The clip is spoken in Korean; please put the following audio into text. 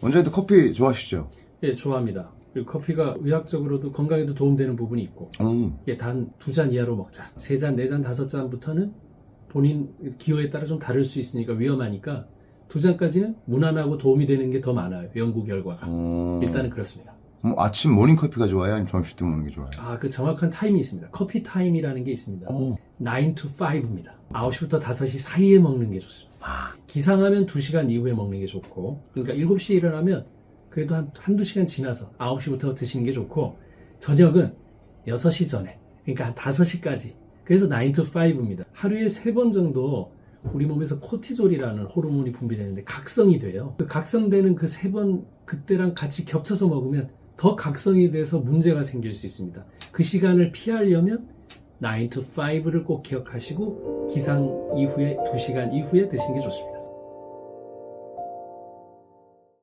원장님도 커피 좋아하시죠? 예, 좋아합니다. 그리고 커피가 의학적으로도 건강에도 도움되는 부분이 있고, 음. 예, 단 두 잔 이하로 먹자. 세 잔, 네 잔, 다섯 잔부터는 본인 기호에 따라 좀 다를 수 있으니까 위험하니까 두 잔까지는 무난하고 도움이 되는 게 더 많아요. 연구 결과가. 어. 일단은 그렇습니다. 뭐 아침 모닝 커피가 좋아요? 아니면 점심 때 먹는 게 좋아요? 아, 그 정확한 타임이 있습니다. 커피 타임이라는 게 있습니다. 오. 9 to 5입니다. 9시부터 5시 사이에 먹는 게 좋습니다. 아. 기상하면 2시간 이후에 먹는 게 좋고, 그러니까 7시에 일어나면 그래도 한, 한두 시간 지나서 9시부터 드시는 게 좋고, 저녁은 6시 전에, 그러니까 한 5시까지. 그래서 9 to 5입니다. 하루에 3번 정도 우리 몸에서 코티졸이라는 호르몬이 분비되는데 각성이 돼요. 그 각성되는 그 세 번 그때랑 같이 겹쳐서 먹으면 더 각성이 돼서 문제가 생길 수 있습니다. 그 시간을 피하려면 9 to 5를 꼭 기억하시고 기상 이후에 2시간 이후에 드시는 게 좋습니다.